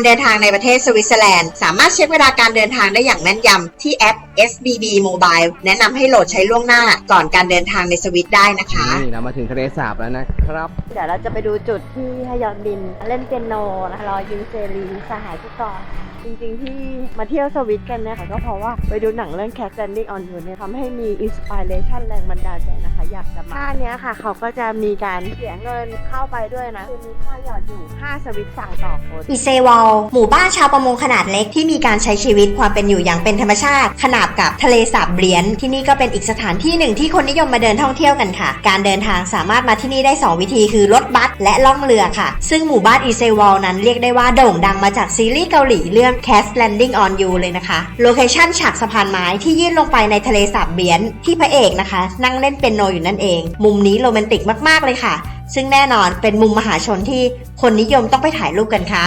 การเดินทางในประเทศสวิตเซอร์แลนด์ สามารถเช็คเวลาการเดินทางได้อย่างแม่นยำที่แอป SBB Mobile แนะนำให้โหลดใช้ล่วงหน้าก่อนการเดินทางในสวิตได้นะคะ นี่เรามาถึงทะเลสาบแล้วนะครับ เดี๋ยวเราจะไปดูจุดที่ฮยอนบิน เล่นเปียโนนะคะรอยูเซรีสหายผู้กองจริงๆที่มาเที่ยวสวิตกันเนี่ยค่ะก็เพราะว่าไปดูหนังเรื่อง Cat Standing on You เนี่ยทำให้มีอินสปิเรชันแรงบันดาลใจนะคะ อยากจะมาค่าเนี้ยค่ะ เขาก็จะมีการเสียเงินเข้าไปด้วยนะ คือมีค่าหยอดอยู่ 5 สวิตสั่งต่อคนอิเซวอลหมู่บ้านชาวประมงขนาดเล็กที่มีการใช้ชีวิตความเป็นอยู่อย่างเป็นธรรมชาติ ขนาบกับทะเลสาบเบรียน ที่นี่ก็เป็นอีกสถานที่หนึ่งที่คนนิยมมาเดินท่องเที่ยวกันค่ะ การเดินทางสามารถมาที่นี่ได้ 2 วิธีคือรถบัสและล่องเรือค่ะ ซึ่งหมู่บ้านอิเซวอลนั้นเรียกได้ว่าโด่งดังมาจากซีรีส์เกาหลีเรื่อง Cat Landing on You เลยนะคะโลเคชั่นฉากสะพานไม้ที่ยื่นลงไปในทะเลสาบเบรียน ที่พระเอกนะคะ นั่งเล่นเปียโนอยู่นั่นเอง มุมนี้โรแมนติกมากๆเลยค่ะ ซึ่งแน่นอนเป็นมุมมหาชนที่คนนิยมต้องไปถ่ายรูปกันค่ะ